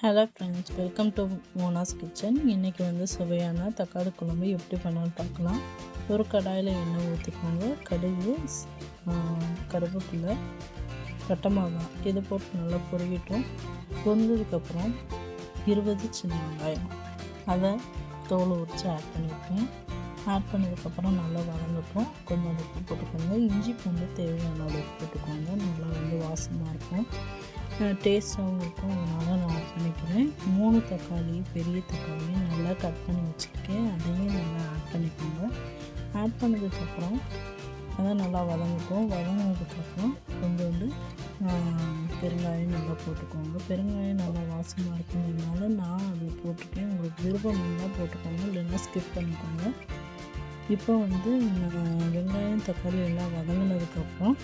Hello friends welcome to Mona's kitchen இன்றைக்கி வந்து சுவையான தக்காளி குழம்பு எப்படி பண்ணாலும் பார்க்கலாம். ஒரு கடாயில் எண்ணெய் ஊற்றிக்கோங்க கடுகு கருவேப்பிலை கட்டை மிளகாய் இதை போட்டு நல்லா பொருகிட்டோம் பொரிஞ்சதுக்கப்புறம் இருபது சின்ன வெங்காயம். அதை தோலை உரித்து ஆட் பண்ணியிருக்கேன் ஆட் பண்ணதுக்கப்புறம் நல்லா வதங்கட்டும். கொஞ்சம் உப்பு போட்டுக்கோங்க. இஞ்சி பூண்டு தேவையான அளவு போட்டுக்கோங்க. நல்லா வந்து வாசமாக இருக்கும். டேஸ்ட்டாகவும் இருக்கும். அதனால் நான் ஆட் பண்ணிக்கிறேன் மூணு தக்காளி பெரிய தக்காளி நல்லா கட் பண்ணி வச்சுருக்கேன். அதையும் நல்லா ஆட் பண்ணிக்கோங்க. ஆட் பண்ணதுக்கப்புறம் அதை நல்லா வதங்கட்டும். வதங்கினதுக்கப்புறம் கொஞ்சோண்டு பெருங்காயம் நல்லா போட்டுக்கோங்க. பெருங்காயம் நல்லா வாசமாக இருக்குங்கிறதுனால நான் அது போட்டுட்டேன். உங்களுக்கு விருப்பம் இருந்தால் போட்டுக்கோங்க. இல்லைன்னா ஸ்கிப் பண்ணிக்கோங்க. இப்போ வந்து வெங்காயம் தக்காளி எல்லாம் வதங்கினதுக்கப்புறம்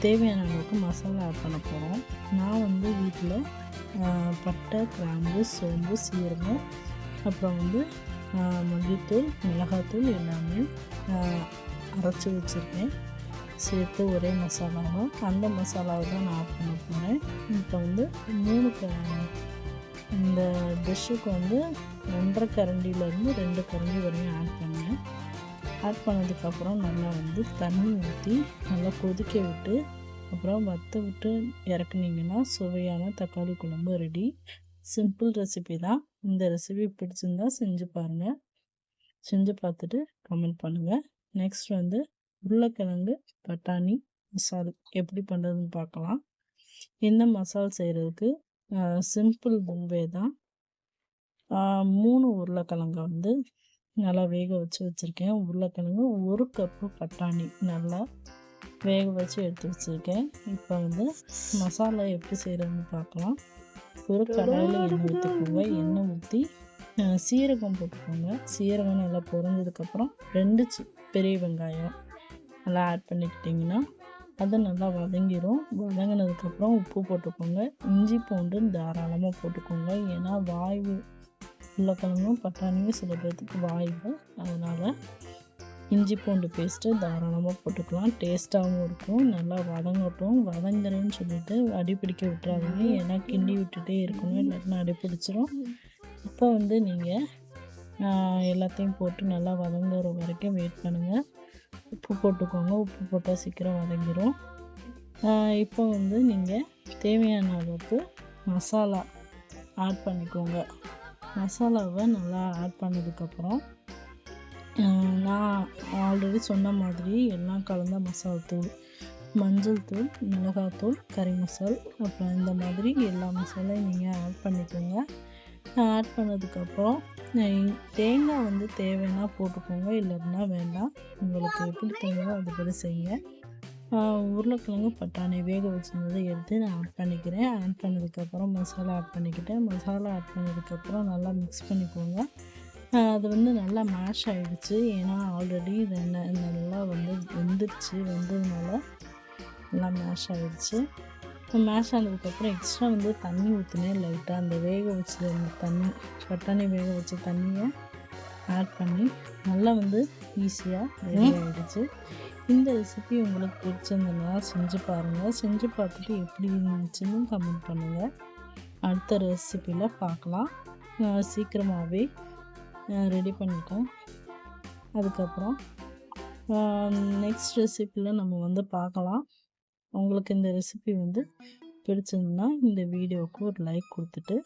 தேவையான அளவுக்கு மசாலா ஆட் பண்ண போகிறோம் நான் வந்து வீட்டில் பட்டை கிராம்பு சோம்பு சீரகம் அப்புறம் வந்து மல்லித்தூள் மிளகாத்தூள் எல்லாமே அரைச்சி வச்சுருக்கேன். சேர்த்து ஒரே மசாலாவும் அந்த மசாலாவை தான் நான் ஆட் பண்ண போகிறேன் இப்போ வந்து மூணு இந்த டிஷ்ஷுக்கு வந்து ஒன்றரை கரண்டிலேருந்து ரெண்டு கரண்டி வரையும் ஆட் பண்ணேன் ஆட் பண்ணதுக்கப்புறம் நல்லா வந்து தண்ணி ஊற்றி நல்லா கொதிக்க விட்டு அப்புறம் வத்த விட்டு இறக்குனீங்கன்னா சுவையான தக்காளி குழம்பு ரெடி சிம்பிள் ரெசிபி தான். இந்த ரெசிபி பிடிச்சிருந்தா செஞ்சு பாருங்கள் செஞ்சு பார்த்துட்டு கமெண்ட் பண்ணுங்கள் நெக்ஸ்ட் வந்து உருளைக்கிழங்கு பட்டாணி மசால். எப்படி பண்ணுறதுன்னு பார்க்கலாம். இந்த மசால் செய்கிறதுக்கு சிம்பிள் பொம்பே தான். மூணு உருளைக்கிழங்க வந்து நல்லா வேக வச்சு வச்சுருக்கேன். உருளைக்கிழங்கு ஒரு கப்பு பட்டாணி நல்லா வேக வச்சு எடுத்து வச்சுருக்கேன். இப்போ வந்து மசாலா எப்படி செய்கிறதுன்னு பார்க்கலாம் ஒரு கடாயில் எண்ணெய் ஊற்றிக்கோங்க எண்ணெய் ஊற்றி சீரகம் போட்டுக்கோங்க. சீரகம் நல்லா பொறிஞ்சதுக்கப்புறம் ரெண்டு பெரிய வெங்காயம் நல்லா ஆட் பண்ணிக்கிட்டிங்கன்னா அது நல்லா வதங்கிடும் வதங்கினதுக்கப்புறம் உப்பு போட்டுக்கோங்க. இஞ்சி பூண்டு தாராளமாக போட்டுக்கோங்க. ஏன்னா வாய்வு உருளைக்கிழங்கும் பட்டாணியும் சில பேர்த்துக்கு வாய்வு. அதனால் இஞ்சி பூண்டு பேஸ்ட்டு தாராளமாக போட்டுக்கலாம். டேஸ்ட்டாகவும் இருக்கும். நல்லா வதங்கட்டும். வதங்குறேன்னு சொல்லிட்டு அடிப்பிடிக்க விட்டுறாதீங்க. ஏன்னா கிண்டி விட்டுட்டே இருக்கணும். இல்லாட்டினா அடிப்பிடிச்சிடும் இப்போ வந்து நீங்கள் எல்லாத்தையும் போட்டு நல்லா வதங்குற வரைக்கும் வெயிட் பண்ணுங்கள் உப்பு போட்டுக்கோங்க. உப்பு போட்டால் சீக்கிரம் வதங்கிடும் இப்போ வந்து நீங்கள் தேவையான அளவுக்கு மசாலா ஆட் பண்ணிக்கோங்க. மசாலாவை நல்லா ஆட் பண்ணதுக்கப்புறம் நான் ஆல்ரெடி சொன்ன மாதிரி எல்லாம் கலந்த மசால் தூள் மஞ்சள் தூள் மிளகாத்தூள் கறி மசால் அப்புறம் இந்த மாதிரி எல்லா மசாலையும் நீங்கள் ஆட் பண்ணிக்கோங்க. ஆட் பண்ணதுக்கப்புறம் தேங்காய் வந்து தேவைன்னா போட்டுக்கோங்க இல்லைன்னா வேண்டாம். உங்களுக்கு எப்படி தேவையோ அதுபடி செய்யுங்க உருளைக்கிழங்கு பட்டாணி வேக வச்சுருந்ததை எடுத்து நான் ஆட் பண்ணிக்கிறேன். ஆட் பண்ணதுக்கப்புறம் மசாலா ஆட் பண்ணிக்கிட்டேன். மசாலா ஆட் பண்ணதுக்கப்புறம் நல்லா மிக்ஸ் பண்ணிக்கோங்க. அது வந்து நல்லா மேஷ் ஆகிடுச்சு ஏன்னா ஆல்ரெடி நல்லா வந்து வெந்துருச்சு. வெந்ததுனால நல்லா மேஷ் ஆகிடுச்சு மேஷ் ஆனதுக்கப்புறம் எக்ஸ்ட்ரா வந்து தண்ணி ஊற்றினேன் லைட்டாக அந்த வேக வச்சு அந்த தண்ணி பட்டாணி வேக வச்ச தண்ணியை ஆட் பண்ணி நல்லா வந்து ஈஸியாக ரெடி ஆகிடுச்சு இந்த ரெசிபி உங்களுக்கு பிடிச்சிருந்ததுனா செஞ்சு பாருங்கள் செஞ்சு பார்த்துட்டு எப்படி இருந்துச்சுன்னு கமெண்ட் பண்ணுங்கள் அடுத்த ரெசிப்பியில் பார்க்கலாம். சீக்கிரமாகவே ரெடி பண்ணிட்டேன் அதுக்கப்புறம் நெக்ஸ்ட் ரெசிப்பியில் நம்ம வந்து பார்க்கலாம். உங்களுக்கு இந்த ரெசிபி வந்து பிடிச்சிருந்ததுன்னா இந்த வீடியோவுக்கு ஒரு லைக் கொடுத்துட்டு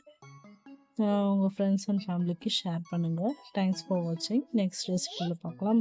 உங்கள் ஃப்ரெண்ட்ஸ் அண்ட் ஃபேமிலிக்கு ஷேர் பண்ணுங்கள் தேங்க்ஸ் ஃபார் வாட்சிங் நெக்ஸ்ட் ரெசிபியில் பார்க்கலாம்.